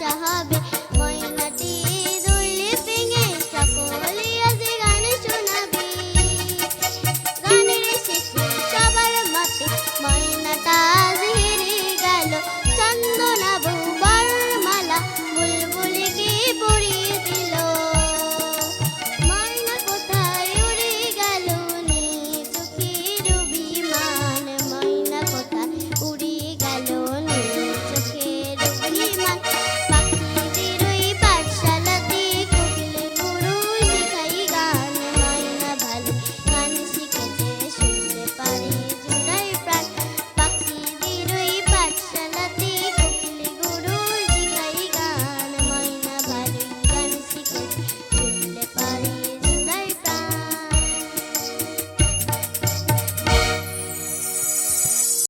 সাহাবে